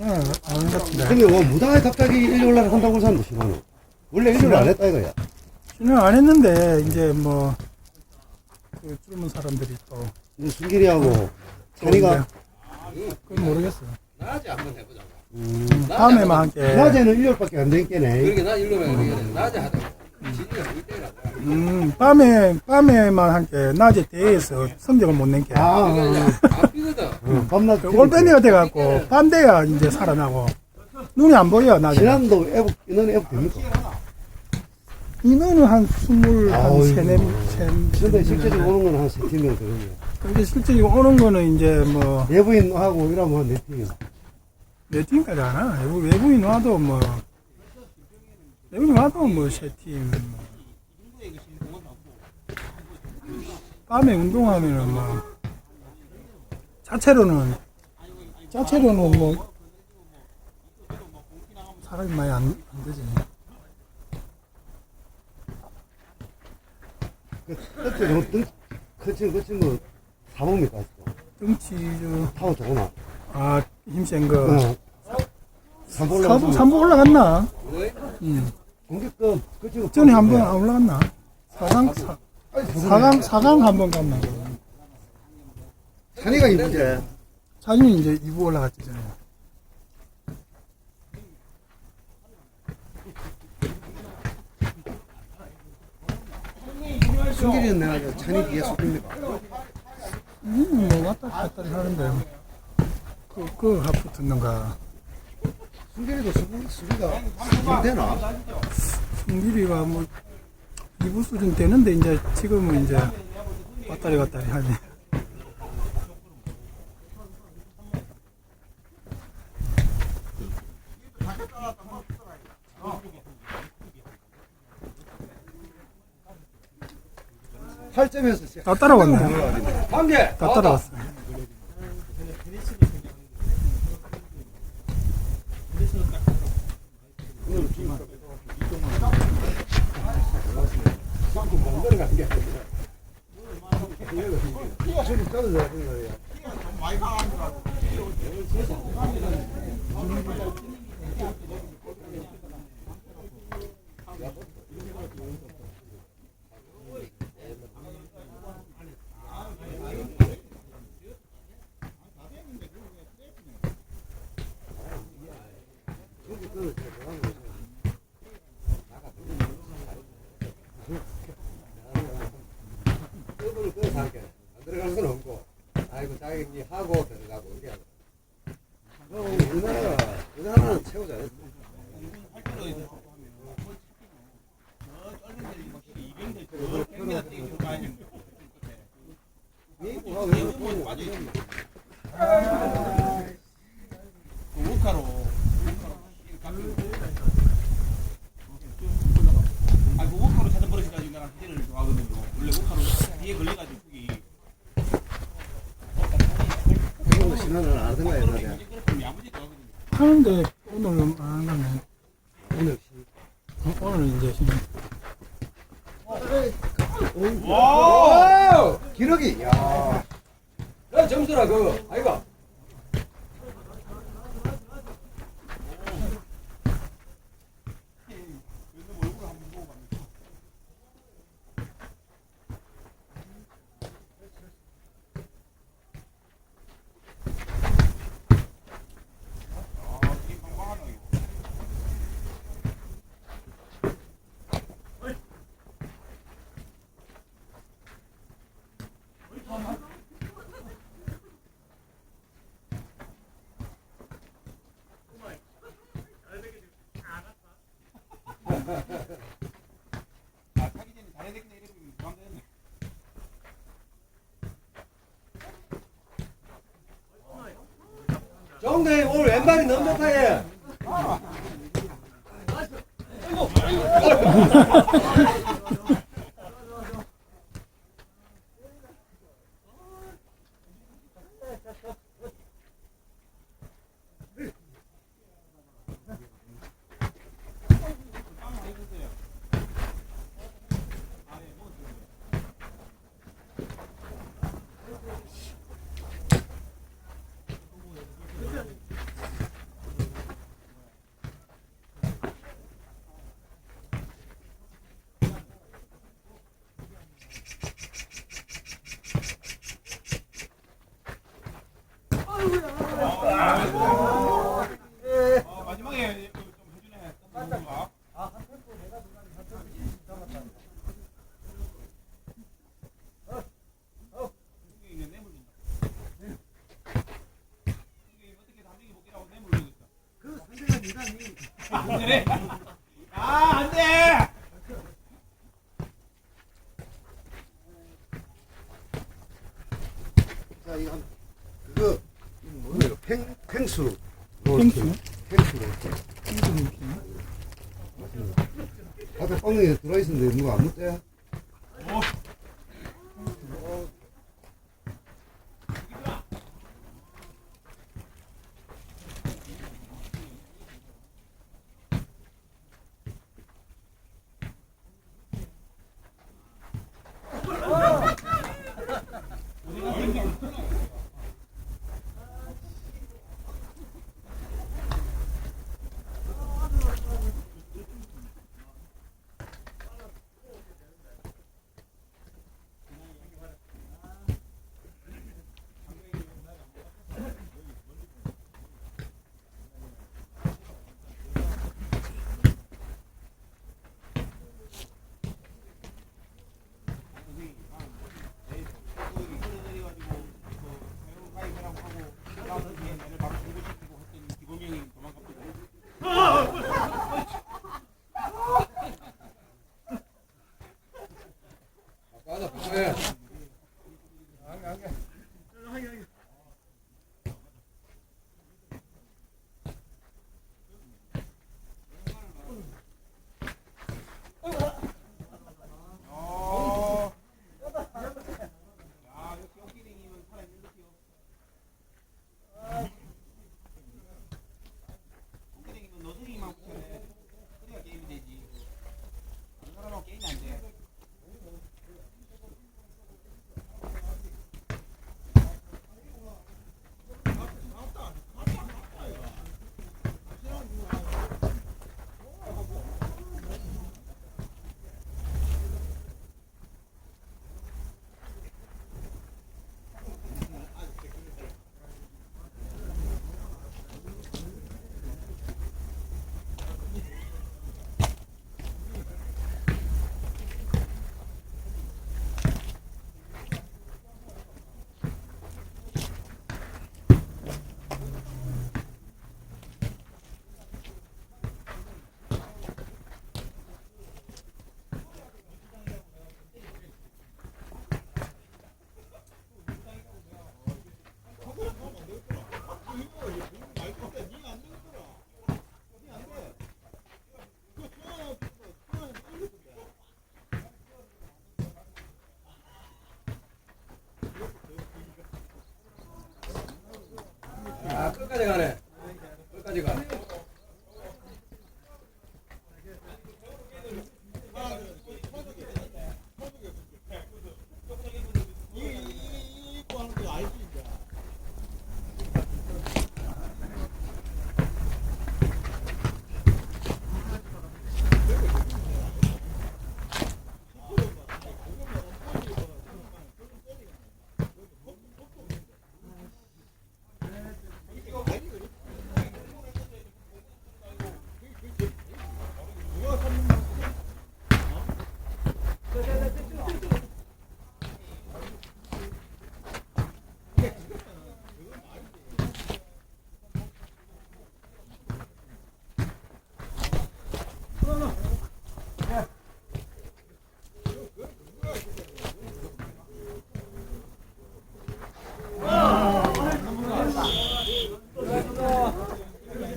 아, 아닌 것 같은데 근데 뭐 무당에 갑자기 일요일날 한다고 사는데 시간은 원래 일요일 안 했다 이거야. 신경 안 했는데 이제 뭐그 젊은 사람들이 또. 근데 순길이하고 찬이가 그건 모르겠어 낮에 한번 해보자. 음, 밤에만 함께. 낮에는 일요일밖에 안 되겠네. 그러니까 나 일로면 그러니까 낮에 하자고. 진이가 우리 때라. 음 밤에 밤에만 함께 낮에 대해서 성적을 못 낸 게. 아, 그러 니까 안 삐거든. 어, 밤낮 올빼미가 돼갖고 밤 돼야 이제 살아나고 눈이 안 보여 낮에 지난도 애복 이는 애복 됩니까? 인원은 한 스물 한 아이고. 세네 세 근데 실제적으로 오는 건한 세팀 정도 되거든요 근데 실제로 오는 거는 이제 뭐 내부인하고 이러면 한네 팀. 몇 팀까지 하나 외부, 외부인 와도 뭐 외부인 와도 뭐 세팀 밤에 운동하면은 뭐 자체로는 자체로는 뭐 사람이 많이 안, 안 되지 그, 너 등, 그 친구, 그 친구, 사봅니까? 등치 저, 타고 저거나. 아 힘센 거 어. 삼보 올라갔으면 삼보 올라갔나? 왜? 응. 공격급, 그 친구. 전에 한번안 올라갔나? 사강 사. 사강 사강 한 번 갔나? 찬이가 이쁘지? 사진이 이제 2부 올라갔지 전에. 승길이는 내가 저 찬이 뒤에 속입니까? 음, 뭐 왔다 갔다 하는데 그, 그 하프 듣는가 승길이도 수비, 수비가, 수비 되나? 승길이가 뭐 2부 수준 되는데 이제 지금은 이제 왔다리 갔다리 하네 팔점에서 다 따라왔네 밤새. 다 따라왔어 되는 거야. 그거는 그거 살게. 안 들어가는 건 없고. 아이고 자기 하고 들어가고 이래. 어, 우리나라, 우리나라는 최고 잘했어. 미국하고 일본이 완전 아, 그 워커로 찾아 버리셔가지고 내가 희대를 좋아하거든요. 원래 워커로 뒤에 걸려가지고 죽이. 일본 신화는 안 하던가 옛날에. 하는데 오늘은 안 하네 오늘 어, 오늘 이제 오! 기러기, 야. 야 점수라 그거. 아이가. 정대 오늘 왼발이 너무 좋다 얘. 이거 한 그거 뭐예요? 팽 팽수. 팽수? 팽수. 팽수. 바닥 엉덩이 들어있는데 누가 안 묻대?